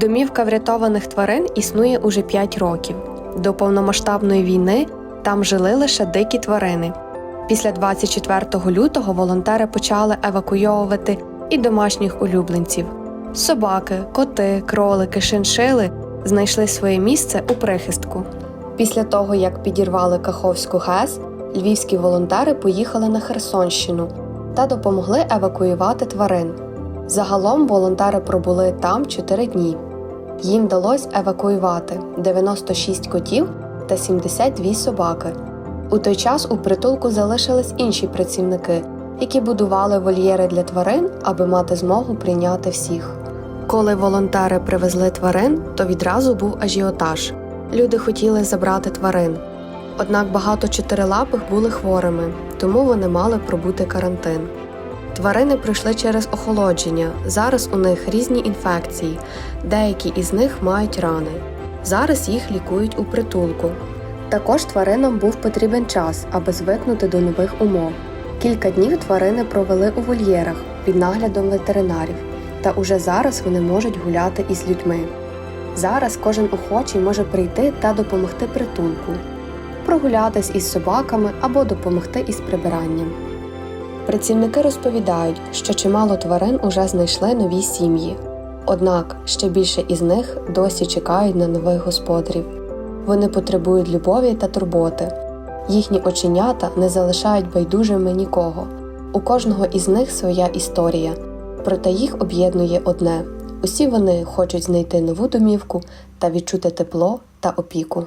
Домівка врятованих тварин існує уже 5 років. До повномасштабної війни там жили лише дикі тварини. Після 24 лютого волонтери почали евакуйовувати і домашніх улюбленців. Собаки, коти, кролики, шиншили знайшли своє місце у прихистку. Після того, як підірвали Каховську ГЕС, львівські волонтери поїхали на Херсонщину та допомогли евакуювати тварин. Загалом волонтери пробули там 4 дні. Їм вдалося евакуювати 96 котів та 72 собаки. У той час у притулку залишились інші працівники, які будували вольєри для тварин, аби мати змогу прийняти всіх. Коли волонтери привезли тварин, то відразу був ажіотаж. Люди хотіли забрати тварин. Однак багато чотирилапих були хворими, тому вони мали пробути карантин. Тварини пройшли через охолодження. Зараз у них різні інфекції, деякі із них мають рани. Зараз їх лікують у притулку. Також тваринам був потрібен час, аби звикнути до нових умов. Кілька днів тварини провели у вольєрах під наглядом ветеринарів, та уже зараз вони можуть гуляти із людьми. Зараз кожен охочий може прийти та допомогти притулку, прогулятись із собаками або допомогти із прибиранням. Працівники розповідають, що чимало тварин уже знайшли нові сім'ї. Однак ще більше із них досі чекають на нових господарів. Вони потребують любові та турботи. Їхні оченята не залишають байдужими нікого. У кожного із них своя історія, проте їх об'єднує одне: усі вони хочуть знайти нову домівку та відчути тепло та опіку.